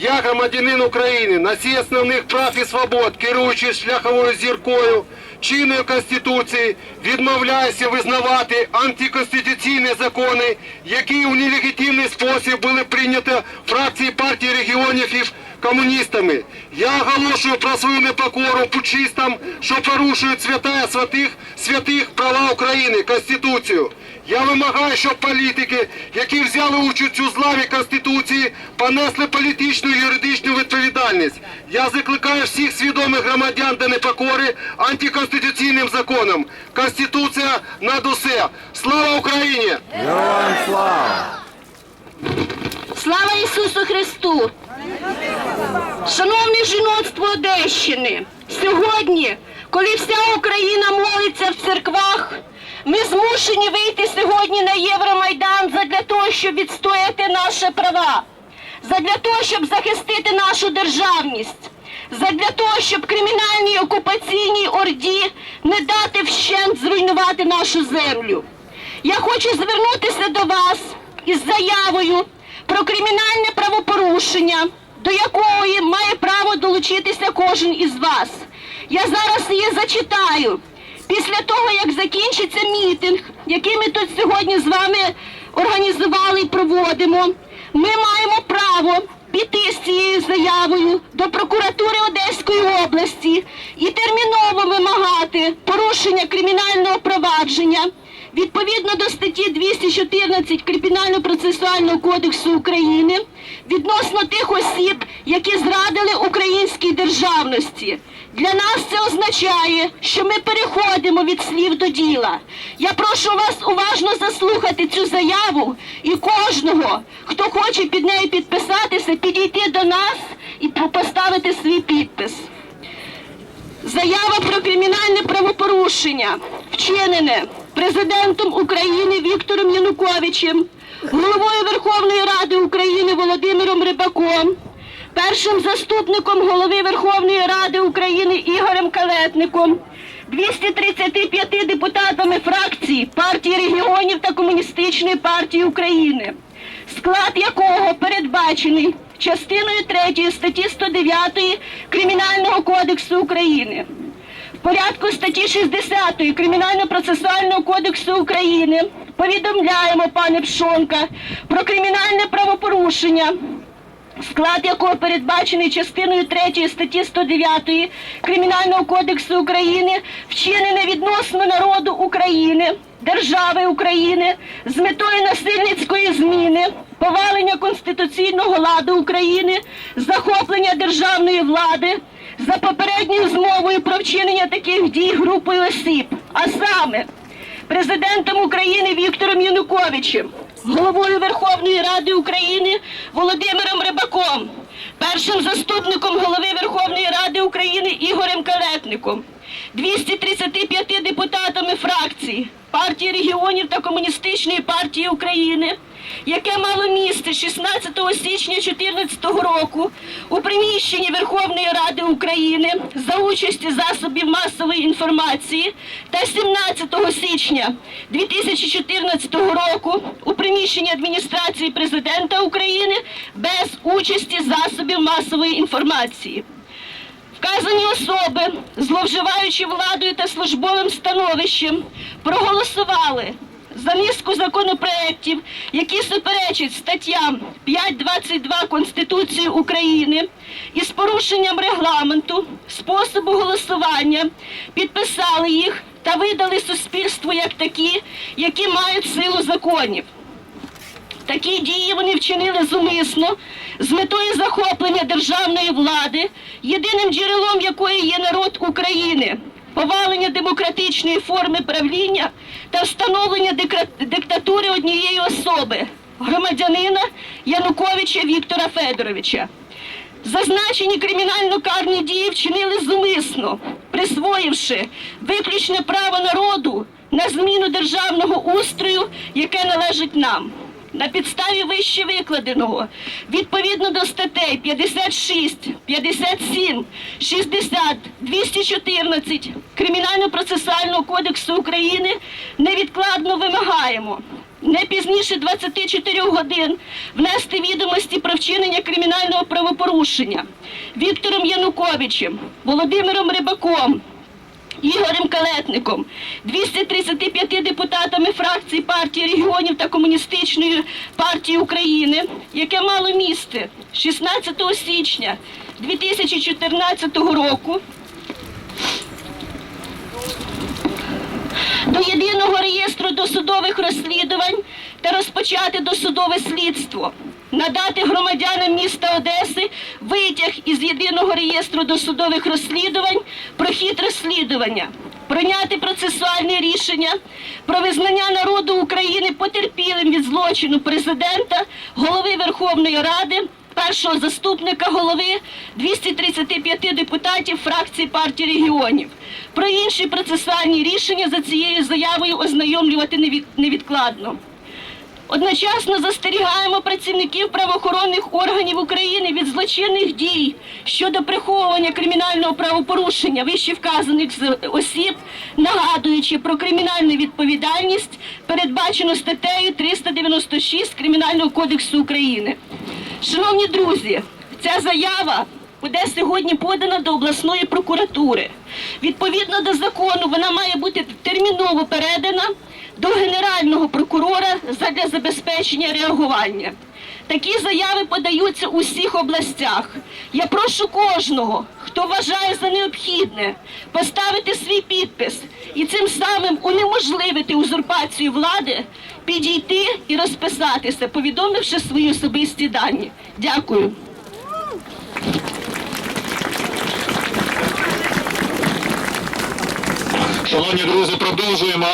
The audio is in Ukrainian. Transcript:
Я громадянин України, носій основних прав і свобод, керуючись шляховою зіркою чиною конституції, відмовляюся визнавати антиконституційні закони, які у нелегітимний спосіб були прийняті фракції партії регіонів і комуністами. Я оголошую про свою непокору пучистам, що порушують святая святих святих права України, Конституцію. Я вимагаю, щоб політики, які взяли участь у злаві Конституції, понесли політичну і юридичну відповідальність. Я закликаю всіх свідомих громадян до непокори антиконституційним законам. Конституція над усе. Слава Україні! Героям слава! Слава Ісусу Христу! Шановне жіноцтво Одещини, сьогодні, коли вся Україна молиться в церквах, ми змушені вийти сьогодні на Євромайдан задля того, щоб відстояти наші права, задля того, щоб захистити нашу державність, задля того, щоб кримінальній окупаційній орді не дати вщент зруйнувати нашу землю. Я хочу звернутися до вас із заявою про кримінальне правопорушення, до якої має право долучитися кожен із вас. Я зараз її зачитаю. Після того, як закінчиться мітинг, який ми тут сьогодні з вами організували і проводимо, ми маємо право піти з цією заявою до прокуратури Одеської області і терміново вимагати порушення кримінального провадження відповідно до статті 214 Кримінально-процесуального кодексу України відносно тих осіб, які зрадили українській державності. Для нас це означає, що ми переходимо від слів до діла. Я прошу вас уважно заслухати цю заяву і кожного, хто хоче під нею підписатися, підійти до нас і поставити свій підпис. Заява про кримінальне правопорушення, вчинене президентом України Віктором Януковичем, головою Верховної Ради України Володимиром Рибаком, першим заступником голови Верховної Ради України Ігорем Калетником, 235 депутатами фракції партії регіонів та Комуністичної партії України, склад якого передбачений частиною 3 статті 109 Кримінального кодексу України. В порядку статті 60 Кримінально-процесуального кодексу України повідомляємо, пане Пшонка, про кримінальне правопорушення, склад якого передбачений частиною 3 статті 109 Кримінального кодексу України, вчинене відносно народу України, держави України з метою насильницької зміни, повалення конституційного ладу України, захоплення державної влади за попередньою змовою про вчинення таких дій групою осіб, а саме президентом України Віктором Януковичем, головою Верховної Ради України Володимиром Рибаком, першим заступником голови Верховної Ради України Ігорем Калетником, 235 депутатами фракції партії регіонів та Комуністичної партії України, яке мало місце 16 січня 2014 року у приміщенні Верховної Ради України за участі засобів масової інформації та 17 січня 2014 року у приміщенні адміністрації президента України без участі засобів масової інформації. Вказані особи, зловживаючи владою та службовим становищем, проголосували за низку законопроєктів, які суперечать статтям 5.22 Конституції України із порушенням регламенту, способу голосування, підписали їх та видали суспільству як такі, які мають силу законів. Такі дії вони вчинили зумисно з метою захоплення державної влади, єдиним джерелом якої є народ України, повалення демократичної форми правління та встановлення диктатури однієї особи громадянина Януковича Віктора Федоровича. Зазначені кримінально-карні дії вчинили зумисно, присвоївши виключне право народу на зміну державного устрою, яке належить нам. На підставі вище викладеного, відповідно до статей 56, 57, 60, 214 Кримінально-процесуального кодексу України, невідкладно вимагаємо не пізніше 24 годин внести відомості про вчинення кримінального правопорушення Віктором Януковичем, Володимиром Рибаком, Ігорем Калетником, 235 депутатами фракції партії регіонів та Комуністичної партії України, яке мало місце 16 січня 2014 року. До єдиного реєстру досудових розслідувань та розпочати досудове слідство, надати громадянам міста Одеси витяг із єдиного реєстру досудових розслідувань про хід розслідування, прийняти процесуальне рішення про визнання народу України потерпілим від злочину президента, голови Верховної Ради першого заступника голови 235 депутатів фракції партії регіонів. Про інші процесуальні рішення за цією заявою ознайомлювати невід- невідкладно. Одночасно застерігаємо працівників правоохоронних органів України від злочинних дій щодо приховування кримінального правопорушення вище вказаних осіб, нагадуючи про кримінальну відповідальність, передбачену статтею 396 Кримінального кодексу України. Шановні друзі, ця заява буде сьогодні подана до обласної прокуратури. Відповідно до закону, вона має бути терміново передана до генерального прокурора задля забезпечення реагування. Такі заяви подаються у всіх областях. Я прошу кожного, хто вважає за необхідне, поставити свій підпис і цим самим унеможливити узурпацію влади, підійти і розписатися, повідомивши свої особисті дані. Дякую. Шановні друзі, продовжуємо